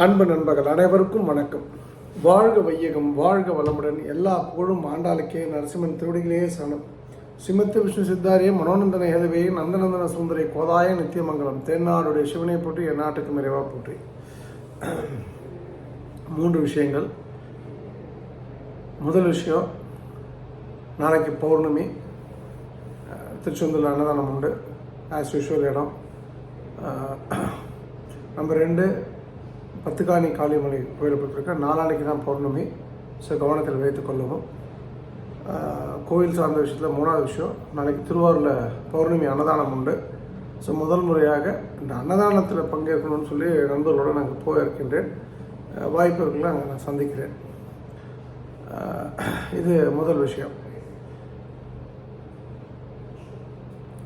அன்பு நண்பர்கள் அனைவருக்கும் வணக்கம். வாழ்க வையகம் வாழ்க வளமுடன். எல்லா புகழும் ஆண்டாளுக்கே நரசிம்மன் திருவடிகளே சனம் சிமத்து விஷ்ணு சித்தாரியே மனோநந்தன ஹேதவே நந்தநந்தன சுந்தரி கோதாய நித்தியமங்கலம் தென்னாடுடைய சிவனை போற்றி என் நாட்டுக்கு நிறைவாக போற்றி. மூன்று விஷயங்கள். முதல் விஷயம் நாளைக்கு பௌர்ணமி. திருச்செந்தூரில் அன்னதானம் உண்டு ஆஸ் யூஷுவல் இடம். நம்பர் ரெண்டு பத்துக்காணி காளிமலை கோயிலை போட்டிருக்க நாளானைக்கு தான் பௌர்ணமி. ஸோ கவனத்தில் வைத்து கொள்ளவும். கோயில் சார்ந்த விஷயத்தில் மூணாவது விஷயம் நாளைக்கு திருவாரூரில் பௌர்ணமி அன்னதானம் உண்டு. ஸோ முதல் முறையாக இந்த அன்னதானத்தில் பங்கேற்கணும்னு சொல்லி நண்பர்களோடு நாங்கள் போயிருக்கின்றேன். அஹ், வாய்ப்பு இருக்குல்ல அங்கே நான் சந்திக்கிறேன். இது முதல் விஷயம்.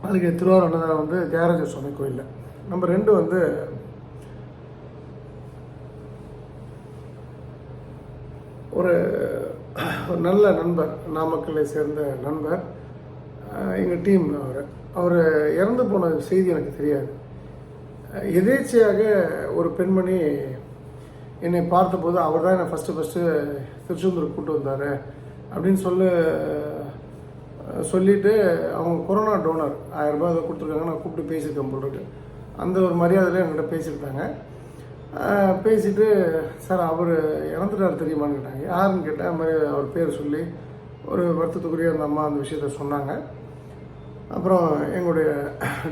அதுக்கு திருவாரூர் அன்னதானம் வந்து தியாகராஜ சுவாமி கோயிலில். நம்பர் ரெண்டு வந்து ஒரு ஒரு நல்ல நண்பர் நாமக்கல்லை சேர்ந்த நண்பர் எங்கள் டீம் அவர். அவர் இறந்து போன செய்தி எனக்கு தெரியாது. எதேச்சையாக ஒரு பெண்மணி என்னை பார்த்தபோது அவர் தான் என்னை ஃபஸ்ட்டு ஃபஸ்ட்டு திருச்செந்தூர் கூப்பிட்டு வந்தார் அப்படின்னு சொல்லி சொல்லிட்டு அவங்க கொரோனா டோனர் ஆயிரம் ரூபாய் அதை கொடுத்துருக்காங்க நான் கூப்பிட்டு பேசியிருக்கேன் போல் அந்த ஒரு மரியாதையில் என்கிட்ட பேசியிருக்காங்க பேசிட்டு சார் அவர் இறந்துட்டார் தெரியுமான்னு கேட்டாங்க. யாருன்னு கேட்டேன். அது மாதிரி அவர் பேர் சொல்லி ஒரு வருத்தத்துக்குரிய அந்த அம்மா அந்த விஷயத்த சொன்னாங்க. அப்புறம் எங்களுடைய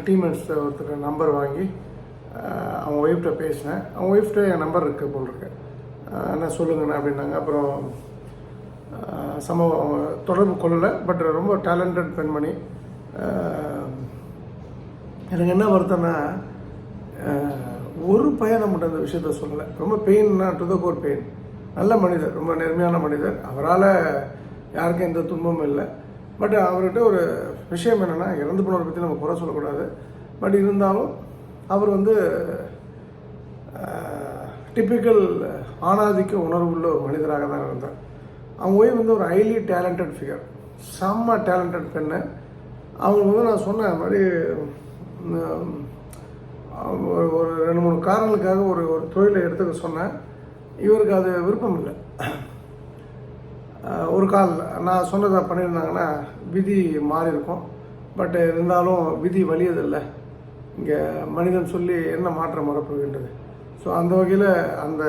டீம்மேட்ஸ் ஒருத்தர் நம்பர் வாங்கி அவங்க ஒய்ஃப்ட்ட பேசினேன். அவங்க ஒய்ஃப்ட்ட என் நம்பர் இருக்குது போல் இருக்கு. என்ன சொல்லுங்கண்ணா அப்படின்னாங்க. அப்புறம் அஹ், சம்பவம் அவங்க தொடர்பு கொள்ளலை. பட் ரொம்ப டேலண்டட் பெண்மணி. எனக்கு என்ன வருத்தம்னா ஒரு பையனை மட்டும் அந்த விஷயத்த சொல்லலை. ரொம்ப பெயின்னா டு த கோர் பெயின் நல்ல மனிதர் ரொம்ப நேர்மையான மனிதர். அவரால் யாருக்கும் எந்த துன்பமும் இல்லை. பட் அவர்கிட்ட ஒரு விஷயம் என்னென்னா இறந்து போனவரை பற்றி நம்ம குறை சொல்லக்கூடாது. பட் இருந்தாலும் அவர் வந்து டிப்பிக்கல் ஆணாதிக்க உணர்வு உள்ள ஒரு மனிதராக தான் இருந்தார். அவங்க ஒய்ஃப் வந்து ஒரு ஹைலி டேலண்டட் ஃபிகர் செம்ம டேலண்டட் பெண்ணு. அவங்களுக்கு வந்து நான் சொன்னேன் அது மாதிரி ஒரு ஒரு ரெண்டு மூணு காரணங்களுக்காக ஒரு ஒரு தொழிலை எடுத்துக்க சொன்னேன். இவருக்கு அது விருப்பம் இல்லை. ஒரு கால் நான் சொன்னதை பண்ணியிருந்தாங்கன்னா விதி மாறி இருக்கும். பட் இருந்தாலும் விதி வலியதில்லை. இங்கே மனிதன் சொல்லி என்ன மாற்றம் வரப்போகின்றது? ஸோ அந்த வகையில் அந்த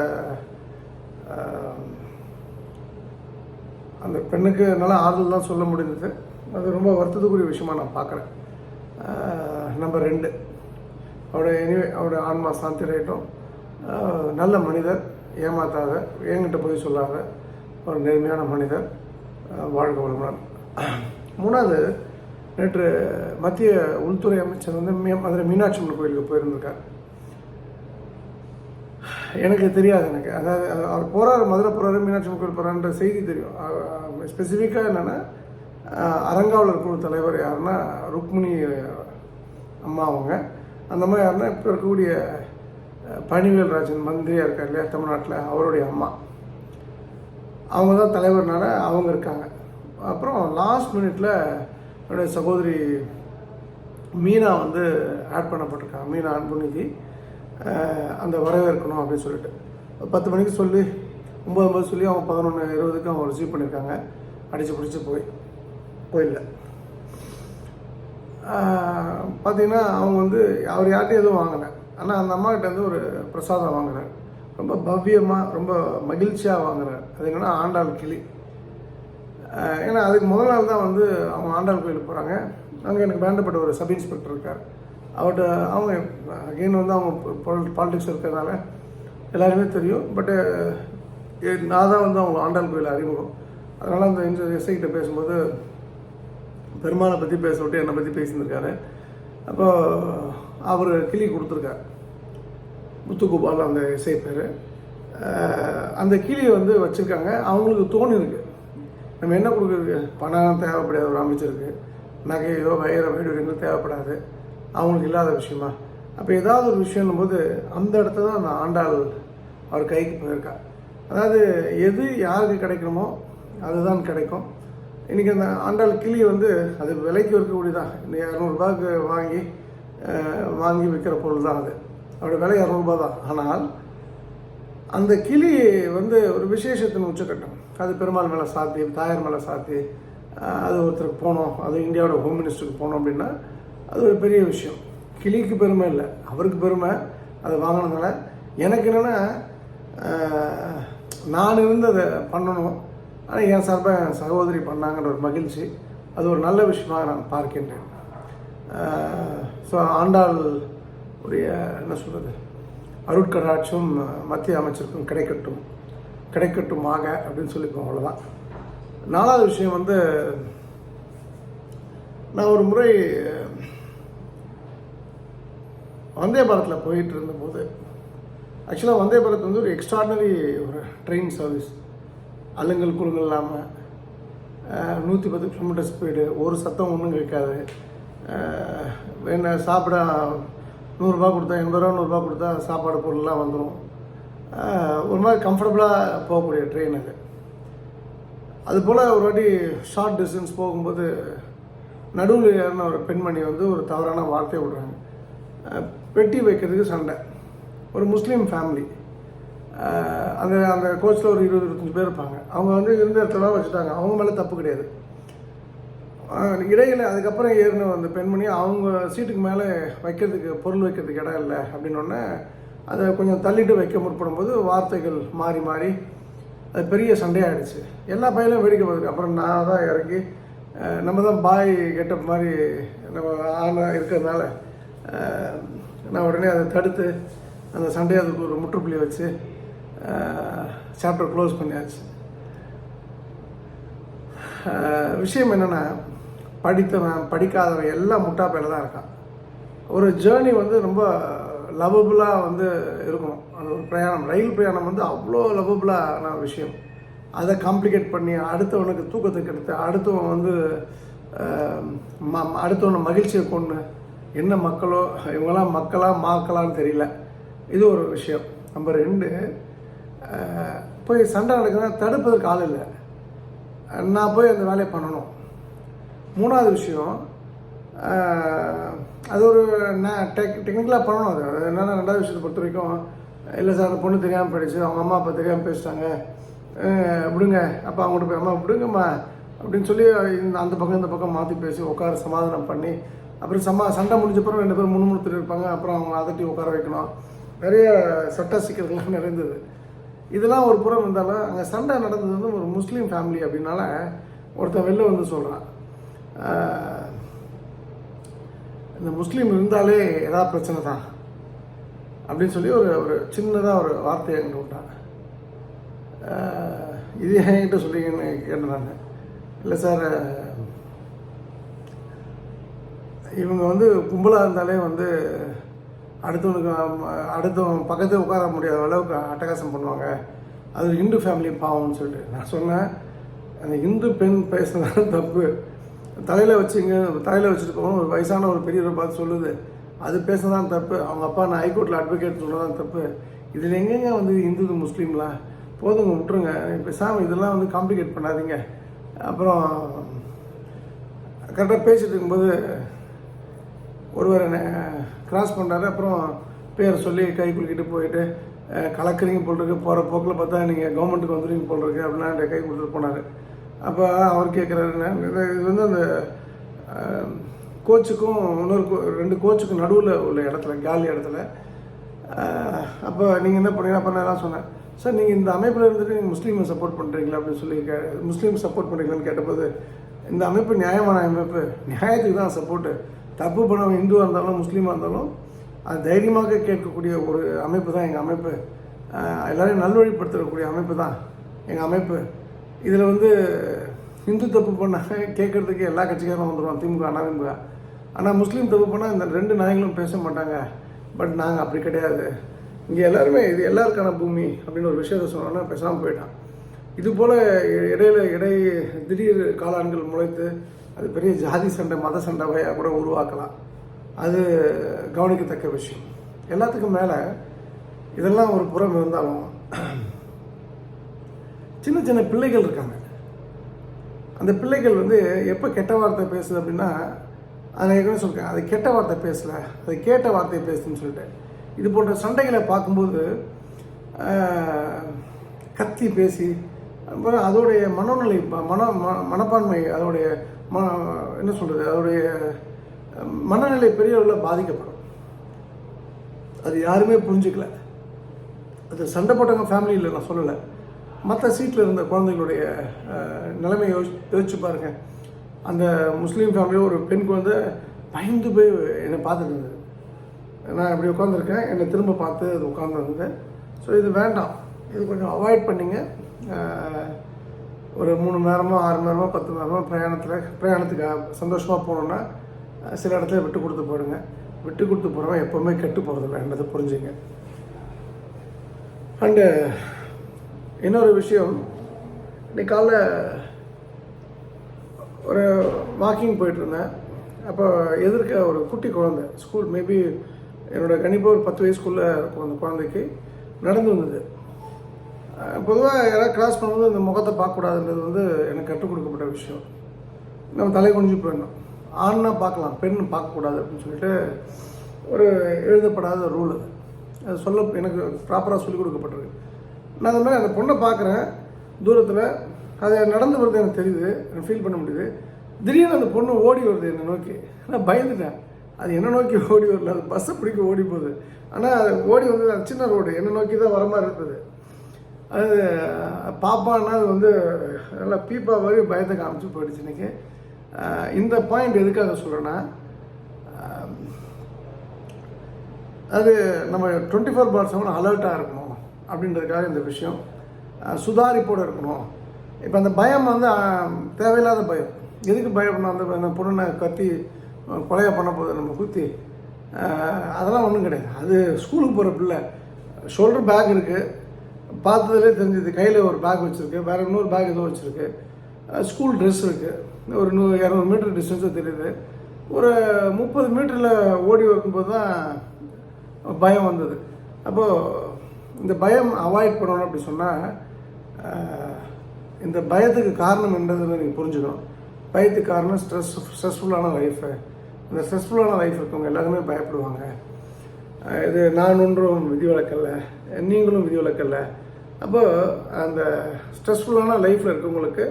அந்த பெண்ணுக்கு நல்லா ஆறுதல் தான் சொல்ல முடிந்தது. அது ரொம்ப வருத்தத்துக்குரிய விஷயமா நான் பார்க்குறேன். நம்பர் ரெண்டு. அவருடைய எனிவே அவருடைய ஆன்மா சாந்தி நல்ல மனிதர் ஏமாத்தாத என்கிட்ட போய் சொல்லாத ஒரு நேர்மையான மனிதர் வாழ்க வளமுடன். மூணாவது நேற்று மத்திய உள்துறை அமைச்சர் வந்து மதுரை மீனாட்சி அம்மன் கோயிலுக்கு போயிருந்திருக்கார். எனக்கு தெரியாது எனக்கு. அதாவது அவர் போகிறாரு மதுரை போகிறாரு மீனாட்சி அம்மன் கோயில் போகிறான்ற செய்தி தெரியும். ஸ்பெசிஃபிக்காக என்னென்னா அறங்காவலர் குழு தலைவர் யாருன்னா ருக்மிணி அம்மா அவங்க. அந்த மாதிரி யாருன்னா இப்போ இருக்கக்கூடிய பனிவேல் ராஜன் மந்திரியாக இருக்கார் இல்லையா தமிழ்நாட்டில் அவருடைய அம்மா. அவங்க தான் தலைவர்னால அவங்க இருக்காங்க. அப்புறம் லாஸ்ட் மினிட்ல என்னுடைய சகோதரி மீனா வந்து ஆட் பண்ணப்பட்டிருக்காங்க மீனா அன்புநிதி. அந்த வரவேற்கணும் அப்படின்னு சொல்லிட்டு. பத்து மணிக்கு சொல்லி ஒம்பது ஒம்பது சொல்லி அவங்க பதினொன்று இருபதுக்கு அவங்க ரிசீவ் பண்ணியிருக்காங்க. அடித்து பிடிச்சி போய் கோயிலில் பார்த்திங்கன்னா அவங்க வந்து அவர் யார்ட்டையும் எதுவும் வாங்கினேன் ஆனால் அந்த அம்மாக்கிட்டேருந்து ஒரு பிரசாதம் வாங்கினேன். ரொம்ப பவ்யமாக ரொம்ப மகிழ்ச்சியாக வாங்கினேன். அது என்னென்னா ஆண்டாள் கிளி. ஏன்னா அதுக்கு முதல் நாள் தான் வந்து அவங்க ஆண்டாள் கோயிலுக்கு போகிறாங்க அங்கே எனக்கு வேண்டப்பட்ட ஒரு சப் இன்ஸ்பெக்டர் இருக்கார். அவர்கிட்ட அவங்க அகெயின் வந்து அவங்க பாலிடிக்ஸ் இருக்கிறதுனால எல்லாருமே தெரியும். பட்டு நான் தான் வந்து அவங்க ஆண்டாள் கோயில் அறிமுகம். அதனால் அந்த இந்த எஸ்ஐ பேசும்போது பெருமாளை பற்றி பேச விட்டு என்னை பற்றி பேசியிருக்காரு அப்போ அவர் கிளி கொடுத்துருக்கார். முத்துகோபால் அந்த இசை பேர். அந்த கிளியை வந்து வச்சுருக்காங்க. அவங்களுக்கு தோணி இருக்கு. நம்ம என்ன கொடுக்குறது பணம் தேவைப்படாது ஒரு அமைச்சருக்கு. நகையோ வயிறோ வைடூரியங்களோ தேவைப்படாது. அவங்களுக்கு இல்லாத விஷயமா? அப்போ ஏதாவது ஒரு விஷயம்னும் போது அந்த இடத்துல தான் அந்த ஆண்டாள் அவர் கைக்கு போயிருக்கா. அதாவது எது யாருக்கு கிடைக்கணுமோ அதுதான் கிடைக்கும். இன்றைக்கி அந்த ஆண்டாள் கிளி வந்து அது விலைக்கு இருக்கக்கூடியதான் இந்த இரநூறுபாய்க்கு வாங்கி வாங்கி விற்கிற பொருள் தான் அது. அவருடைய விலை இரநூறுபா தான். ஆனால் அந்த கிளி வந்து ஒரு விசேஷத்தின் உச்சக்கட்டம். அது பெருமாள் மேலே சாத்தி தாயார் மேலே சாத்தி அது ஒருத்தருக்கு போனோம். அது இந்தியாவோட ஹோம் மினிஸ்டருக்கு போனோம் அப்படின்னா அது ஒரு பெரிய விஷயம். கிளிக்கு பெருமை இல்லை. அவருக்கு பெருமை அதை வாங்கினதுனால. எனக்கு என்னென்னா நான் இருந்து அதை பண்ணணும். ஆனால் என் சார்பாக சகோதரி பண்ணாங்கன்ற ஒரு மகிழ்ச்சி. அது ஒரு நல்ல விஷயமாக நான் பார்க்கின்றேன். ஸோ ஆண்டாள் உடைய என்ன சொல்கிறது அருட்கடாட்சும் மத்திய அமைச்சருக்கும் கிடைக்கட்டும் கிடைக்கட்டுமாக அப்படின்னு சொல்லிப்போம் அவ்வளோதான் நாலாவது விஷயம் வந்து நான் ஒரு முறை வந்தே பாரத்தில் போயிட்டு இருந்தபோது ஆக்சுவலாக வந்தே பாரத் வந்து ஒரு எக்ஸ்ட்ராடனரி ஒரு ட்ரெயின் சர்வீஸ் அலுங்கல் குழுங்கள் இல்லாமல் நூற்றி பத்து கிலோமீட்டர் ஸ்பீடு ஒரு சத்தம் ஒன்றும் கேட்காது. என்ன சாப்பிட நூறுரூபா கொடுத்தா எண்பது ரூபா நூறுரூபா கொடுத்தா சாப்பாடு பொருள்லாம் வந்துடும் ஒரு மாதிரி கம்ஃபர்டபுளாக போகக்கூடிய ட்ரெயின் அது. அதுபோல் ஒரு வாட்டி ஷார்ட் டிஸ்டன்ஸ் போகும்போது நடுவில் ஏறின ஒரு பெண்மணி வந்து ஒரு தவறான வார்த்தையை விடுறாங்க. பெட்டி வைக்கிறதுக்கு சண்டை. ஒரு முஸ்லீம் ஃபேமிலி அந்த அந்த கோச்சில் ஒரு இருபது இருபத்தஞ்சு பேர் இருப்பாங்க. அவங்க வந்து இருந்த இடத்துல வச்சுட்டாங்க. அவங்க மேலே தப்பு கிடையாது. அஹ், இடையில அதுக்கப்புறம் ஏறின அந்த பெண்மணி அவங்க சீட்டுக்கு மேலே வைக்கிறதுக்கு பொருள் வைக்கிறதுக்கு இடம் இல்லை அப்படின்னோடனே அதை கொஞ்சம் தள்ளிட்டு வைக்க முற்படும்போது வார்த்தைகள் மாறி மாறி அது பெரிய சண்டையாகிடுச்சு எல்லா பையனும் வேடிக்கை பார்த்துருக்கு அப்புறம் நான் தான் இறங்கி நம்ம தான் பாய் கெட்டப் மாதிரி நம்ம ஆணாக இருக்கிறதுனால நான் உடனே அதை தடுத்து அந்த சண்டையை அதுக்கு ஒரு முற்றுப்புள்ளி வச்சு சாப்டர் க்ளோஸ் பண்ணியாச்சு. விஷயம் என்னென்னா படித்தவன் படிக்காதவன் எல்லாம் முட்டா பையில தான் இருக்கான். ஒரு ஜேர்னி வந்து ரொம்ப லவபுளாக வந்து இருக்கணும் அந்த ஒரு பிரயாணம். ரயில் பிரயாணம் வந்து அவ்வளோ லவபுளான விஷயம். அதை காம்ப்ளிகேட் பண்ணி அடுத்தவனுக்கு தூக்கத்தை கெடுத்து அடுத்தவன் வந்து ம- அடுத்தவனை மகிழ்ச்சியை கொண்டு என்ன மக்களோ இவங்கெல்லாம் மக்களாக மாக்கலான்னு தெரியல. இது ஒரு விஷயம். நம்பர் ரெண்டு போய் சண்டை நடக்குதுன்னா தடுப்பதற்கு ஆள் இல்லை. நான் போய் அந்த வேலையை பண்ணணும். மூணாவது விஷயம் அது ஒரு நான் டெக் டெக்னிக்கலாக பண்ணணும் அது. என்னென்னா ரெண்டாவது விஷயத்தை பொறுத்த வரைக்கும் இல்லை சார் அந்த பொண்ணு தெரியாமல் போயிடுச்சு அவங்க அம்மா அப்பா தெரியாமல் பேசிட்டாங்க. விடுங்க அப்பா அவங்கள்ட்ட போய் அம்மா விடுங்கம்மா அப்படின்னு சொல்லி இந்த அந்த பக்கம் இந்த பக்கம் மாற்றி பேசி உட்கார சமாதானம் பண்ணி அப்புறம் சமா சண்டை முடிஞ்ச ரெண்டு பேரும் முணுமுணுத்துட்டு இருப்பாங்க. அப்புறம் அவங்க அதட்டி உட்கார வைக்கணும். நிறைய சட்ட சிக்கல்கள்லாம் நிறைந்தது. இதெல்லாம் ஒரு புறம் இருந்தாலும் அங்கே சண்டை நடந்தது வந்து ஒரு முஸ்லீம் ஃபேமிலி அப்படின்னால ஒருத்தன் வெளில வந்து சொல்கிறான் இந்த முஸ்லீம் இருந்தாலே ஏதாவது பிரச்சனை தான் அப்படின்னு சொல்லி ஒரு ஒரு சின்னதாக ஒரு வார்த்தையை என்கிட்ட விட்டான் இது என்கிட்ட சொல்லிங்கன்னு கேட்டேன் இல்லை சார் இவங்க வந்து கும்பலாக இருந்தாலே வந்து அடுத்தவனுக்கு அடுத்தவன் பக்கத்தில் உட்கார முடியாத அளவுக்கு அட்டகாசம் பண்ணுவாங்க. அது இந்து ஃபேமிலி பாவம்னு சொல்லிட்டு. நான் சொன்னேன் அந்த இந்து பெண் பேசுனது தப்பு. தலையில் வச்சுங்க தலையில் வச்சுட்டு போகணும். ஒரு வயசான ஒரு பெரியவர் பார்த்து சொல்லுது. அது பேசுனதான் தப்பு. அவங்க அப்பா நான் ஹைகோர்ட்டில் அட்வொகேட் சொன்னதான் தப்பு. இதில் எங்கெங்க வந்து இந்து முஸ்லீம்லாம்? போதுங்க விட்டுருங்க. பேசாமல் இதெல்லாம் வந்து காம்ப்ளிகேட் பண்ணாதீங்க. அப்புறம் கரெக்டாக பேசிகிட்டு இருக்கும்போது ஒருவர் என்னை கிராஸ் பண்ணாரு அப்புறம் பேர் சொல்லி கை குலுக்கிட்டு போயிட்டு கலக்குறீங்க போல் இருக்கு. போகிற போக்கில் பார்த்தா நீங்கள் கவர்மெண்ட்டுக்கு வந்துடுவீங்க போல் இருக்கு. அப்படின்னா கை கொடுத்துட்டு போனார். அப்போ அவர் கேட்குறாரு என்ன, இது வந்து அந்த கோச்சுக்கும் இன்னொரு கோ- ரெண்டு கோச்சுக்கும் நடுவில் உள்ள இடத்துல காலி இடத்துல. அப்போ நீங்கள் என்ன பண்ணீங்க? அப்போ நான் சொன்னேன் சார் நீங்கள் இந்த அமைப்பில் இருந்துட்டு நீங்கள் முஸ்லீமை சப்போர்ட் பண்ணுறீங்களா அப்படின்னு சொல்லி கே முஸ்லீம் சப்போர்ட் பண்ணுறீங்களான்னு கேட்டபோது இந்த அமைப்பு நியாயமான அமைப்பு. நியாயத்துக்கு தான் சப்போர்ட்டு தப்பு பண்ணவன் இந்துவாக இருந்தாலும் முஸ்லீமாக இருந்தாலும் அது தைரியமாக கேட்கக்கூடிய ஒரு அமைப்பு தான் எங்கள் அமைப்பு. எல்லோரையும் நல்வழிப்படுத்தக்கூடிய அமைப்பு தான் எங்கள் அமைப்பு. இதில் வந்து இந்து தப்பு பண்ணால் கேட்குறதுக்கு எல்லா கட்சிக்காரும் வந்துடுவோம் திமுக அதிமுக. ஆனால் முஸ்லீம் தப்பு பண்ணால் இந்த ரெண்டு நாயங்களும் பேச மாட்டாங்க. பட் நாங்கள் அப்படி கிடையாது. இங்கே எல்லாருமே இது எல்லாருக்கான பூமி அப்படின்னு ஒரு விஷயத்த சொன்னோன்னா பேசாமல் போயிட்டான். இது போல் இடையில இடை திடீர் காளான்கள் முளைத்து அது பெரிய ஜாதி சண்டை மத சண்டையாக கூட உருவாக்கலாம். அது கவனிக்கத்தக்க விஷயம். எல்லாத்துக்கும் மேலே இதெல்லாம் ஒரு புறம் இருந்தாலும் சின்ன சின்ன பிள்ளைகள் இருக்காங்க. அந்த பிள்ளைகள் வந்து எப்போ கெட்ட வார்த்தை பேசுது அப்படின்னா அதை ஏற்கனவே சொல்லிட்டேன். அது கெட்ட வார்த்தை பேசலை அது கேட்ட வார்த்தையை பேசுதுன்னு சொல்லிட்டு இது போன்ற சண்டைகளை பார்க்கும்போது கத்தி பேசி அப்புறம் அதோடைய மனோநிலை மன மனப்பான்மை அதோடைய ம என்ன சொல்கிறது அவருடைய மனநிலை பெரிய அளவில் பாதிக்கப்படும். அது யாருமே புரிஞ்சுக்கல. அது சண்டை போட்டவங்க ஃபேமிலியில் நான் சொல்லலை. மற்ற சீட்டில் இருந்த குழந்தைகளுடைய அஹ், நிலைமையை யோசி யோசிச்சு பாருங்க. அந்த முஸ்லீம் ஃபேமிலியில் ஒரு பெண் குழந்தை பயந்து போய் என்னை பார்த்துட்டு இருந்தது நான் இப்படி உட்காந்துருக்கேன் என்னை திரும்ப பார்த்து அது உட்காந்துருந்தது ஸோ இது வேண்டாம். இது கொஞ்சம் அவாய்ட் பண்ணிங்க. ஒரு மூணு மணி நேரமோ ஆறு மணி நேரமோ பத்து மணி நேரமோ பிரயாணத்தில் பிரயாணத்துக்கு சந்தோஷமாக போனோன்னா சில இடத்துல விட்டு கொடுத்து போயிடுங்க விட்டு கொடுத்து போகிறவன் எப்போவுமே கெட்டு போகிறதில்லன்றதை புரிஞ்சுங்க. அண்டு இன்னொரு விஷயம் இன்னைக்கு காலைல ஒரு வாக்கிங் போயிட்டுருந்தேன். அப்போ எதிர்க்க ஒரு குட்டி குழந்தை ஸ்கூல் மேபி என்னோடய கணிப்பு ஒரு பத்து வயசுக்குள்ளே குழந்தை குழந்தைக்கு நடந்து வந்தது. பொதுவாக யாராவது கிராஸ் பண்ணும்போது இந்த முகத்தை பார்க்கக்கூடாதுன்றது வந்து எனக்கு கற்றுக் கொடுக்கப்பட்ட விஷயம். நம்ம தலை குனிஞ்சு போயிடணும். ஆண்னா பார்க்கலாம் பெண் பார்க்கக்கூடாது அப்படின்னு சொல்லிட்டு ஒரு எழுதப்படாத ரூல் அது. அது சொல்ல எனக்கு ப்ராப்பராக சொல்லிக் கொடுக்கப்பட்டிருக்கு. நான் அந்த மாதிரி அந்த பொண்ணை பார்க்குறேன். தூரத்தில் அது நடந்து வருது எனக்கு தெரியுது. எனக்கு ஃபீல் பண்ண முடியுது. திடீர்னு அந்த பொண்ணு ஓடி வருது என்னை நோக்கி. நான் பயந்துட்டேன். அது என்ன நோக்கி ஓடி வரல. அது பஸ்ஸை பிடிக்க ஓடி போகுது. ஆனால் அது ஓடி வந்தது அது சின்ன ரோடு என்னை நோக்கி தான் வர மாதிரி இருந்தது. அது பாப்பான்னா அது வந்து நல்லா பீப்பா மாதிரி பயத்தை காமிச்சு போயிடுச்சு இன்னைக்கு. இந்த பாயிண்ட் எதுக்காக சொல்கிறேன்னா அது நம்ம டுவெண்ட்டி ஃபோர் பார் செவன் அலர்ட்டாக இருக்கணும் அப்படின்றதுக்காக இந்த விஷயம். சுதாரிப்போடு இருக்கணும். இப்போ அந்த பயம் வந்து தேவையில்லாத பயம். எதுக்கு பயப்படணும்? அந்த பொண்ணை கத்தி கொலையை பண்ண போகுது நம்ம குத்தி. அதெல்லாம் ஒன்றும் கிடையாது. அது ஸ்கூலுக்கு போகிற பிள்ளை. ஷோல்டர் பேக் இருக்குது பார்த்ததுலே தெரிஞ்சது. கையில் ஒரு பேக் வச்சுருக்கு. வேறு இன்னொரு பேக் ஏதோ வச்சுருக்கு. ஸ்கூல் ட்ரெஸ் இருக்குது ஒரு நூ இரநூறு மீட்டர் டிஸ்டன்ஸும் தெரியுது. ஒரு முப்பது மீட்டரில் ஓடி வரும்போது தான் பயம் வந்தது. அப்போது இந்த பயம் அவாய்ட் பண்ணணும் அப்படி சொன்னால் இந்த பயத்துக்கு காரணம் என்றதை நீங்கள் புரிஞ்சுக்கணும். பயத்துக்கு காரணம் ஸ்ட்ரெஸ் ஸ்ட்ரெஸ்ஃபுல்லான லைஃபு இந்த ஸ்ட்ரெஸ்ஃபுல்லான லைஃப் இருக்கவங்க எல்லாருமே பயப்படுவாங்க. இது நான் ஒன்றும் விதிவிலக்கல்ல நீங்களும் விதிவிலக்கல்ல அப்போ அந்த ஸ்ட்ரெஸ்ஃபுல்லான லைஃப்பில் இருக்கவங்களுக்கு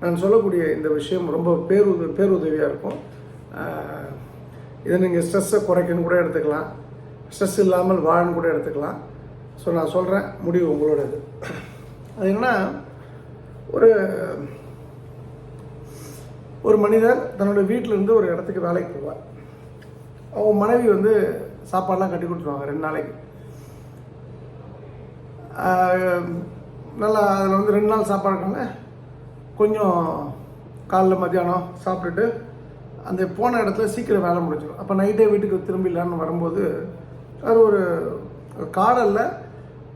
நான் சொல்லக்கூடிய இந்த விஷயம் ரொம்ப பேருத பேருதவியாக இருக்கும். இதை நீங்கள் ஸ்ட்ரெஸ்ஸை குறைக்கணும் கூட எடுத்துக்கலாம். ஸ்ட்ரெஸ் இல்லாமல் வாழன்னு கூட எடுத்துக்கலாம். ஸோ நான் சொல்கிறேன் முடிவு உங்களோடது. அது என்னன்னா ஒரு ஒரு மனிதர் தன்னோட வீட்டில் இருந்து ஒரு இடத்துக்கு வேலைக்கு போவார். அவங்க மனைவி வந்து சாப்பாடெலாம் கட்டி கொடுத்துருவாங்க ரெண்டு நாளைக்கு. நல்லா அதில் வந்து ரெண்டு நாள் சாப்பாடு கொஞ்சம் காலைல மத்தியானம் சாப்பிட்டுட்டு அந்த போன இடத்துல சீக்கிரம் வேலை முடிஞ்சிடும். அப்போ நைட்டே வீட்டுக்கு திரும்பிடலான்னு வரும்போது அது ஒரு காடலில்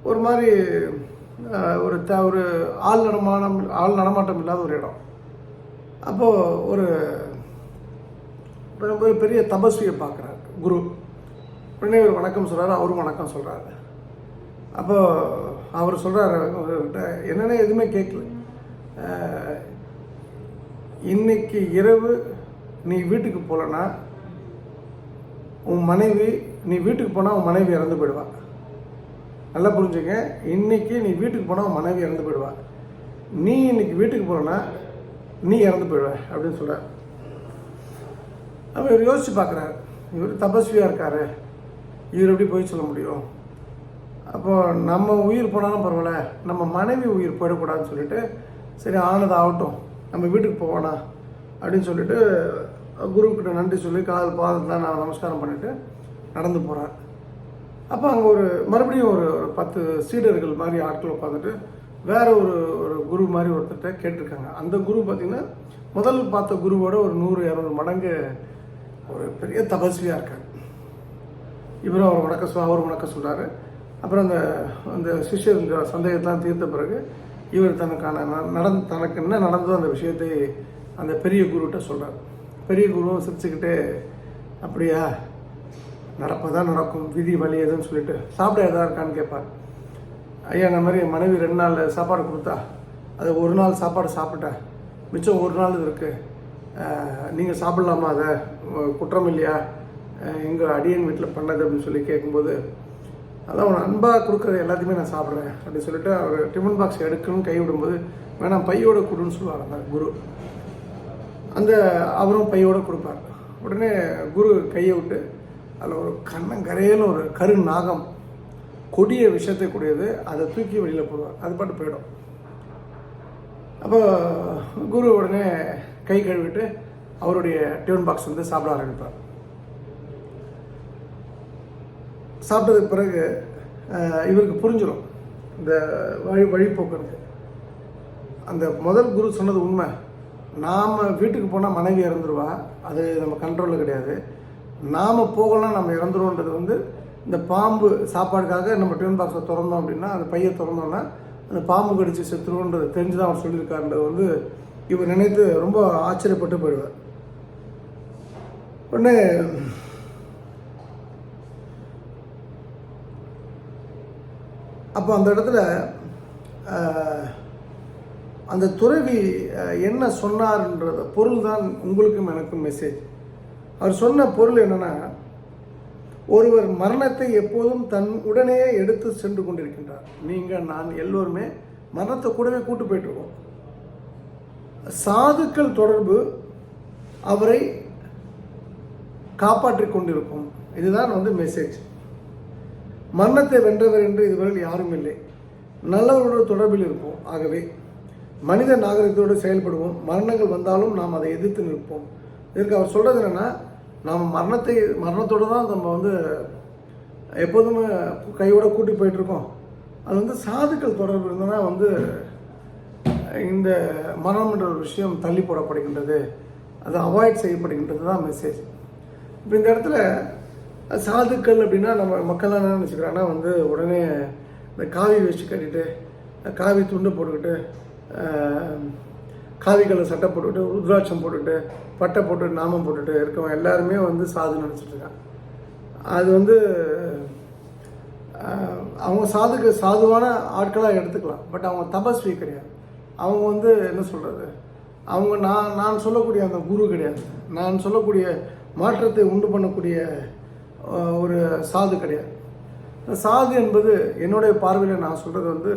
ஒரு மாதிரி ஒரு த ஒரு ஆள் நடமாட்டம் ஆள் நடமாட்டம் இல்லாத ஒரு இடம். அப்போது ஒரு ஒரு பெரிய தபஸ்வியை பார்க்குறாரு குரு. உடனே ஒரு வணக்கம் சொல்கிறாரு அவரும் வணக்கம் சொல்கிறாரு அப்போது அவர் சொல்கிறாரு அவர்கிட்ட என்னென்ன எதுவுமே கேட்கல. இன்னைக்கு இரவு நீ வீட்டுக்கு போகலன்னா உன் மனைவி நீ வீட்டுக்கு போனால் உன் மனைவி இறந்து போயிடுவா. நல்லா புரிஞ்சுங்க இன்னைக்கு நீ வீட்டுக்கு போனால் உன் மனைவி இறந்து போயிடுவாள் நீ இன்னைக்கு வீட்டுக்கு போகலன்னா நீ இறந்து போயிடுவ அப்படின்னு சொல்கிறார் அப்போ இவர் யோசித்து பார்க்குறாரு இவர் தபஸ்வியாக இருக்காரு. இவர் எப்படி போய் சொல்ல முடியும்? அப்போ நம்ம உயிர் போனாலும் பரவாயில்ல. நம்ம மனைவி உயிர் போயிடக்கூடாதுன்னு சொல்லிட்டு சரி ஆனது ஆகட்டும். நம்ம வீட்டுக்கு போவோனா அப்படின்னு சொல்லிட்டு குருக்கிட்ட நன்றி சொல்லி கால் பாதத்தில் நான் நமஸ்காரம் பண்ணிவிட்டு நடந்து போகிறார் அப்போ அங்கே ஒரு மறுபடியும் ஒரு பத்து சீடர்கள் மாதிரி ஆட்கள் உட்காந்துட்டு வேறு ஒரு ஒரு குரு மாதிரி ஒருத்தர்கிட்ட கேட்டிருக்காங்க. அந்த குரு பார்த்திங்கன்னா முதல் பார்த்த குருவோட ஒரு நூறு இரநூறு மடங்கு ஒரு பெரிய தபஸ்வியாக இருக்கார். இவரும் அவர் வணக்கம் அவர் வணக்கம் சொல்கிறாரு அப்புறம் அந்த அந்த சிஷ்யர் இந்த சந்தேகத்தெல்லாம் தீர்த்த பிறகு இவர் தனக்கான ந- நடந் தனக்கு என்ன நடந்ததோ அந்த விஷயத்தை அந்த பெரிய குருகிட்ட சொல்கிறார் பெரிய குருவும் சிரிச்சுக்கிட்டே அப்படியா? நடப்பதான் நடக்கும். விதி வழி எதுன்னு சொல்லிட்டு சாப்பிட எதா இருக்கான்னு கேட்பார். ஐயா இந்த மாதிரி என் மனைவி ரெண்டு நாள் சாப்பாடு கொடுத்தா அது ஒரு நாள் சாப்பாடு சாப்பிட்டேன். மிச்சம் ஒரு நாள் இருக்குது நீங்கள் சாப்பிடலாமா அதை? குற்றம் இல்லையா? எங்கள் அடியன் வீட்டில் பண்ணது அப்படின்னு சொல்லி கேட்கும்போது அதான் உன் அன்பாக கொடுக்குறது எல்லாத்தையுமே நான் சாப்பிட்றேன் அப்படின்னு சொல்லிட்டு அவர் டிஃபன் பாக்ஸ் எடுக்கணும்னு கை விடும்போது வேணாம் பையோட கொடுன்னு சொல்லுவார் அந்த குரு. அந்த அவரும் பையோட கொடுப்பார். உடனே குரு கையை விட்டு அதில் ஒரு கண்ணங்கரையில் ஒரு கரு நாகம் கொடிய விஷத்தை கூடியது அதை தூக்கி வெளியில் போடுவார். அது பாட்டு போயிடும். அப்போ குரு உடனே கை கழுவிட்டு அவருடைய டிஃபன் பாக்ஸ் வந்து சாப்பிட ஆரம்பிப்பார். சாப்பிட்டதுக்கு பிறகு இவருக்கு புரிஞ்சிடும் இந்த வழி வழிபோக்குறது அந்த முதல் குரு சொன்னது உண்மை. நாம் வீட்டுக்கு போனால் மனைவி இறந்துருவா. அது நம்ம கண்ட்ரோலில் கிடையாது. நாம் போகலாம் நம்ம இறந்துருவோன்றது வந்து இந்த பாம்பு சாப்பாடுக்காக நம்ம டிஃபன் பாக்ஸை திறந்தோம் அப்படின்னா அந்த பையை திறந்தோன்னா அந்த பாம்பு கடிச்சு செத்துருவோன்றது தெரிஞ்சு தான் அவர் சொல்லியிருக்காருன்றது வந்து இவர் நினைத்து ரொம்ப ஆச்சரியப்பட்டு போயிடுவார். உடனே அப்போ அந்த இடத்துல அந்த துறவி என்ன சொன்னார்ன்றத பொருள் தான் உங்களுக்கும் எனக்கும் மெசேஜ் அவர் சொன்ன பொருள் என்னன்னா ஒருவர் மரணத்தை எப்போதும் தன் உடனே எடுத்து சென்று கொண்டிருக்கின்றார். நீங்கள் நான் எல்லோருமே மரணத்தை கூடவே கூட்டு போயிட்டுருக்கோம். சாதுக்கள் தொடர்பு அவரை காப்பாற்றி கொண்டிருக்கும். இதுதான் வந்து மெசேஜ் மரணத்தை வென்றவர் என்று இதுவரையில் யாரும் இல்லை. நல்லவர்களோட தொடர்பில் இருப்போம். ஆகவே மனித நாகரிகத்தோடு செயல்படுவோம். மரணங்கள் வந்தாலும் நாம் அதை எதிர்த்து நிற்போம். இதற்கு அவர் சொல்கிறது என்னென்னா நாம் மரணத்தை மரணத்தோடு தான் நம்ம வந்து எப்போதுமே கையோட கூட்டி போயிட்டுருக்கோம். அது வந்து சாதுக்கள் தொடர்பு இருந்ததுன்னா வந்து இந்த மரணம் என்ற ஒரு விஷயம் தள்ளி போடப்படுகின்றது. அது அவாய்ட் செய்யப்படுகின்றது தான் மெசேஜ். இப்போ இந்த இடத்துல சாதுக்கள் அப்படின்னா நம்ம மக்கள்லாம் என்ன நினச்சிக்கிறாங்கன்னா வந்து உடனே இந்த காவி வச்சு கட்டிட்டு காவி துண்டு போட்டுக்கிட்டு காவிகளை காவி சட்டை போட்டுக்கிட்டு ருத்ராட்சம் போட்டுக்கிட்டு பட்டை போட்டு நாமம் போட்டுட்டு இருக்கவன் எல்லாருமே வந்து சாதுன்னு நினச்சிட்ருக்காங்க அது வந்து அவங்க சாதுக்கு சாதுவான ஆட்களாக எடுத்துக்கலாம். பட் அவங்க தபஸ்வி கிடையாது. அவங்க வந்து என்ன சொல்கிறது அவங்க நான் நான் சொல்லக்கூடிய அந்த குரு கிடையாது. நான் சொல்லக்கூடிய மாற்றத்தை உண்டு பண்ணக்கூடிய ஒரு சாது கிடையாது. சாது என்பது என்னுடைய பார்வையில் நான் சொல்கிறது வந்து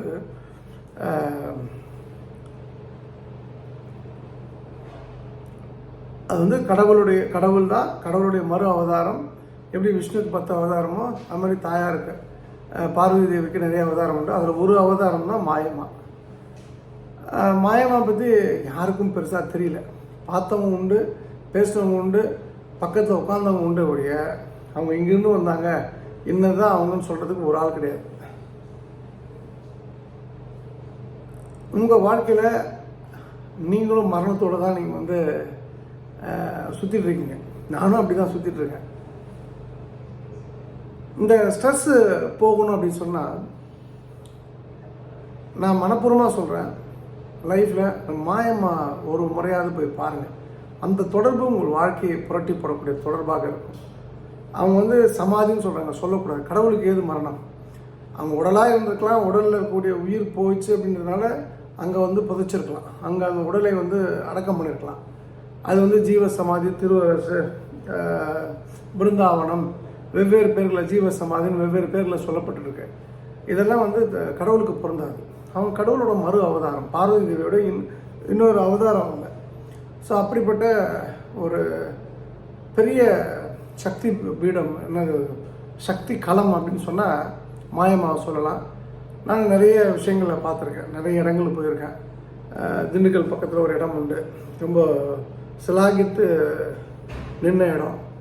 அது வந்து கடவுளுடைய கடவுள் தான் கடவுளுடைய மறு அவதாரம். எப்படி விஷ்ணுக்கு பத்து அவதாரமோ அது மாதிரி தாயாருக்கு பார்வதி தேவிக்கு நிறைய அவதாரம் உண்டு. அதில் ஒரு அவதாரம் தான் மாயமா மாயமா பற்றி யாருக்கும் பெருசாக தெரியல. பார்த்தவங்க உண்டு பேசுனவங்க உண்டு பக்கத்தில் உட்காந்தவங்க உண்டு ஒழிய அவங்க இங்கிருந்து வந்தாங்க. என்னதான் அவங்கன்னு சொல்கிறதுக்கு ஒரு ஆள் கிடையாது. உங்கள் வாழ்க்கையில் நீங்களும் மரணத்தோடு தான் நீங்கள் வந்து சுற்றிட்டு இருக்கீங்க. நானும் அப்படி தான் சுற்றிட்டு இருக்கேன். இந்த ஸ்ட்ரெஸ்ஸு போகணும் அப்படின்னு சொன்னால் நான் மனப்பூர்வமாக சொல்கிறேன் லைஃப்பில் மாயமா ஒரு முறையாவது போய் பாருங்கள் அந்த தொடர்பு உங்கள் வாழ்க்கையை புரட்டி போடக்கூடிய தொடர்பாக இருக்கும். அவங்க வந்து சமாதின்னு சொல்கிறாங்க சொல்லக்கூடாது. கடவுளுக்கு ஏது மரணம்? அவங்க உடலாக இருந்திருக்கலாம் உடலில் இருக்கக்கூடிய உயிர் போயிடுச்சு அப்படின்றதுனால அங்கே வந்து புதைச்சிருக்கலாம். அங்கே அந்த உடலை வந்து அடக்கம் பண்ணியிருக்கலாம் அது வந்து ஜீவ சமாதி திருவரசு பிருந்தாவனம் வெவ்வேறு பேர்களில் ஜீவ சமாதின்னு வெவ்வேறு பேரில் சொல்லப்பட்டிருக்கு. இதெல்லாம் வந்து இந்த கடவுளுக்கு பொருந்தாது. அவங்க கடவுளோட மறு அவதாரம் பார்வதி தேவியோட இன் இன்னொரு அவதாரம் அவங்க. ஸோ அப்படிப்பட்ட ஒரு பெரிய சக்தி பீடம் என்னது சக்தி களம் அப்படின்னு சொன்னால் மாயமாவை சொல்லலாம். நான் நிறைய விஷயங்களை பார்த்துருக்கேன். நிறைய இடங்களுக்கு போயிருக்கேன். திண்டுக்கல் பக்கத்தில் ஒரு இடம் உண்டு. ரொம்ப சிலாகித்து நின்ன இடம்.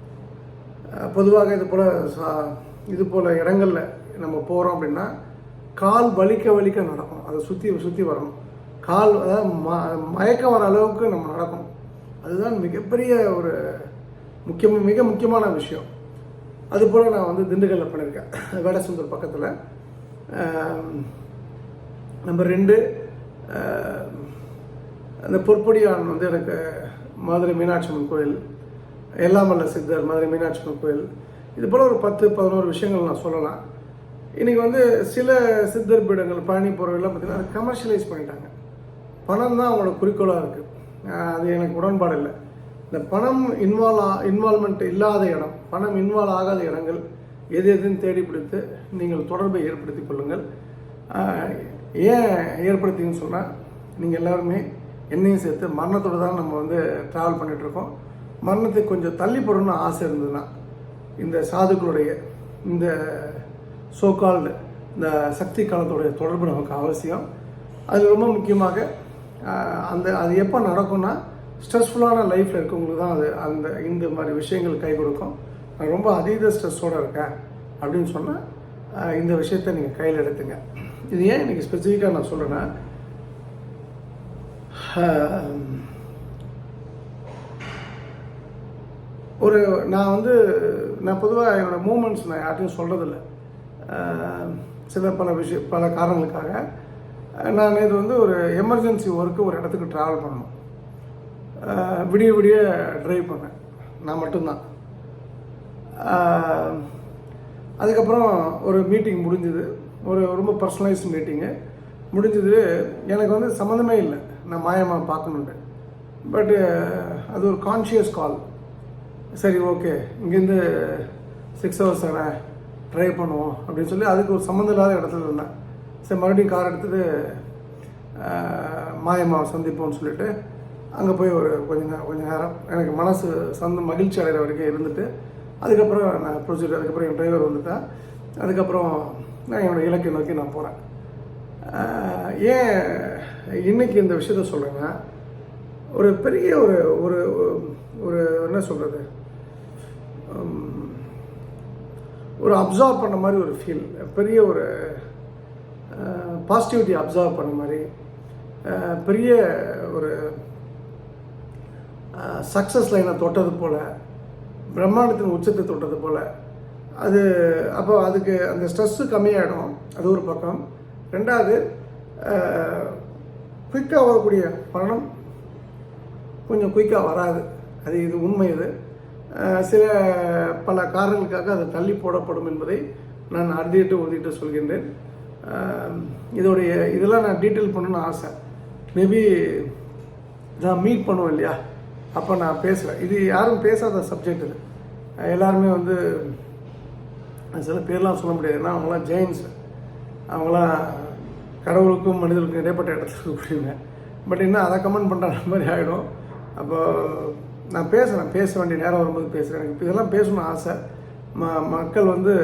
பொதுவாக இது போல் சா- இது போல் இடங்களில் நம்ம போகிறோம் அப்படின்னா கால் வலிக்க வலிக்க நடக்கும். அதை சுற்றி சுற்றி வரணும். கால் அதாவது ம மயக்கம் வர அளவுக்கு நம்ம நடக்கணும். அதுதான் மிகப்பெரிய ஒரு முக்கியம் மிக முக்கியமான விஷயம். அதுபோல் நான் வந்து திண்டுக்கல்ல பண்ணியிருக்கேன் வேடசுந்தர் பக்கத்தில். நம்பர் ரெண்டு அந்த பொற்பொடியான் வந்து எனக்கு மதுரை மீனாட்சி அம்மன் கோயில் எல்லாமல்ல சித்தர் மதுரை மீனாட்சி அம்மன் கோயில். இது போல் ஒரு பத்து பதினோரு விஷயங்கள் நான் சொல்லலாம். இன்றைக்கி வந்து சில சித்தர் பீடங்கள் பழனி போகிறவங்களாம் பார்த்தீங்கன்னா அதை கமர்ஷியலைஸ் பண்ணிட்டாங்க. பணம் தான் அவங்களோட குறிக்கோளாக இருக்குது அது எனக்கு உடன்பாடு இல்லை. இந்த பணம் இன்வால்வ் இன்வால்மெண்ட் இல்லாத இடம் பணம் இன்வால்வ் ஆகாத இடங்கள் எது எதுன்னு தேடி பிடித்து நீங்கள் தொடர்பை ஏற்படுத்திக் கொள்ளுங்கள். ஏன் ஏற்படுத்திங்கன்னு சொன்னால் நீங்கள் எல்லாருமே என்னையும் சேர்த்து மரணத்தோடு தான் நம்ம வந்து ட்ராவல் பண்ணிகிட்ருக்கோம் மரணத்தை கொஞ்சம் தள்ளி போடணும்னு ஆசை இருந்ததுன்னா இந்த சாதுக்களுடைய இந்த சோகால்டு இந்த சக்தி காலத்துடைய தொடர்பு நமக்கு அவசியம். அது ரொம்ப முக்கியமாக அந்த அது எப்போ நடக்கும்னா ஸ்ட்ரெஸ்ஃபுல்லான லைஃப்பில் இருக்கவங்களுக்கு தான் அது அந்த இந்த மாதிரி விஷயங்கள் கை கொடுக்கும். நான் ரொம்ப அதீத ஸ்ட்ரெஸ்ஸோடு இருக்கேன் அப்படின்னு சொன்னால் இந்த விஷயத்தை நீங்கள் கையில் எடுத்துங்க. இது ஏன் இன்றைக்கி ஸ்பெசிஃபிக்காக நான் சொல்கிறேன்னா ஒரு நான் வந்து நான் பொதுவாக என்னோடய மூமெண்ட்ஸ் நான் யார்ட்டையும் சொல்கிறதில்ல சில பல விஷய பல காரணங்களுக்காக. நான் இது வந்து ஒரு எமர்ஜென்சி ஒர்க்கு ஒரு இடத்துக்கு ட்ராவல் பண்ணணும். விடிய விடிய ட்ரைவ் பண்ணேன். நான் மட்டும்தான். அதுக்கப்புறம் ஒரு மீட்டிங் முடிஞ்சுது. ஒரு ரொம்ப பர்சனலைஸ் மீட்டிங்கு முடிஞ்சது. எனக்கு வந்து சம்மந்தமே இல்லை. நான் மாயமாக பார்க்கணுன்ட்டு பட்டு அது ஒரு கான்ஷியஸ் கால் சரி ஓகே இங்கேருந்து சிக்ஸ் ஹவர்ஸ் தானே? ட்ரை பண்ணுவோம். அப்படின்னு சொல்லி அதுக்கு ஒரு சம்மந்தம் இல்லாத இடத்துல இருந்தேன். சரி மறுபடியும் கார் எடுத்துகிட்டு மாயமாவை சந்திப்போம்னு சொல்லிட்டு அங்கே போய் ஒரு கொஞ்ச நேரம் கொஞ்ச நேரம். எனக்கு மனசு சந்த மகிழ்ச்சி அடைகிற வரைக்கும் இருந்துட்டு அதுக்கப்புறம் நான் ப்ரொசீஜர் அதுக்கப்புறம் என் டிரைவர் வந்துட்டேன் அதுக்கப்புறம் நான் என்னோடய இலக்கை நோக்கி நான் போகிறேன் ஏன் இன்றைக்கி இந்த விஷயத்த சொல்கிறேன்னா ஒரு பெரிய ஒரு ஒரு ஒரு என்ன சொல்கிறது ஒரு அப்சர்வ் பண்ண மாதிரி ஒரு ஃபீல் பெரிய ஒரு பாசிட்டிவிட்டி அப்சர்வ் பண்ண மாதிரி பெரிய ஒரு சக்ஸஸ் லைனை தொட்டது போல் பிரம்மாண்டத்தின் உச்சத்தை தொட்டது போல் அது அப்போ அதுக்கு அந்த ஸ்ட்ரெஸ்ஸு கம்மியாயிடும். அது ஒரு பக்கம். ரெண்டாவது குயிக்காக வரக்கூடிய பணம் கொஞ்சம் குயிக்காக வராது. அது இது உண்மை இது. சில பல காரணங்களுக்காக அது தள்ளி போடப்படும் என்பதை நான் அறுதிட்டு உறுதிட்டு சொல்கின்றேன். இதோடைய இதெல்லாம் நான் டீட்டெயில் பண்ணணும்னு ஆசை. மேபி நான் மீட் பண்ணுவோம் இல்லையா? அப்போ நான் பேசுகிறேன் இது யாரும் பேசாத சப்ஜெக்ட் இது. எல்லாருமே வந்து சில பேர்லாம் சொல்ல முடியாது. ஏன்னா அவங்களாம் ஜெயின்ஸ். அவங்களாம் கடவுளுக்கும் மனிதர்களுக்கும் இடைப்பட்ட இடத்துல இருக்கக்கூடியவங்க. பட் இன்னும் அதை கமெண்ட் பண்ணுற மாதிரி ஆகிடும் அப்போ நான் பேசுகிறேன் பேச வேண்டிய நேரம் வரும்போது பேசுகிறேன் எனக்கு இதெல்லாம் பேசணும்னு ஆசை. ம மக்கள் வந்து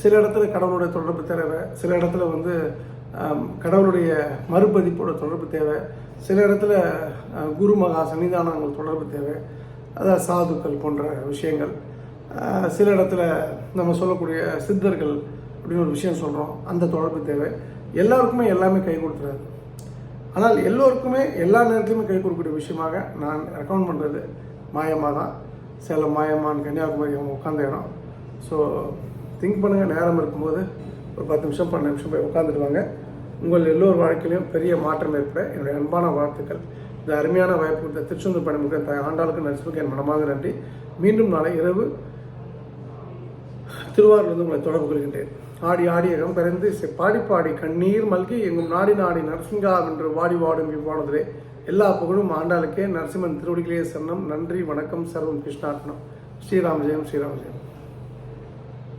சில இடத்துல கடவுளுடைய தொடர்பு தேவை. சில இடத்துல வந்து கடவுளுடைய மறுபதிப்போட தொடர்பு தேவை. சில இடத்துல குரு மகா சன்னிதானங்கள் தொடர்பு தேவை. அதாவது சாதுக்கள் போன்ற விஷயங்கள். சில இடத்துல நம்ம சொல்லக்கூடிய சித்தர்கள் அப்படின்னு ஒரு விஷயம் சொல்கிறோம் அந்த தொடர்பு தேவை. எல்லாருக்குமே எல்லாமே கை கொடுத்துறாது ஆனால் எல்லோருக்குமே எல்லா நேரத்துலையுமே கை கொடுக்கக்கூடிய விஷயமாக நான் ரெக்கமெண்ட் பண்ணுறது மாயமா தான். சேலம் மாயமான் கன்னியாகுமரி அவங்க உட்காந்த இடம். ஸோ திங்க் பண்ணுங்கள் நேரம் இருக்கும்போது ஒரு பத்து நிமிஷம் பன்னெண்டு நிமிஷம் போய் உட்காந்துடுவாங்க உங்கள் எல்லோர் வாழ்க்கையிலும் பெரிய மாற்றம் ஏற்பட என்னுடைய அன்பான வாழ்த்துக்கள். இந்த அருமையான வாய்ப்பு கொடுத்த திருச்செந்தூர் பணிமுக ஆண்டாளுக்கு நடிச்சுக்கு என் மனமாக நன்றி. மீண்டும் நாளை இரவு திருவாரூர்லேருந்து உங்களை தொடர்பு கொள்கின்றேன். ஆடி ஆடி அகம் பிறந்து செ- பாடி பாடி கண்ணீர் மல்கி எங்கும் நாடி நாடி நரசிங்கா என்று வாடி வாடும் இவ்வானதிலே எல்லா புகழும் ஆண்டாளுக்கே. நரசிம்மன் திருவடிகளே சரணம். நன்றி வணக்கம் சர்வம் கிருஷ்ணார்ப்பணம். ஸ்ரீராம் ஜெயம்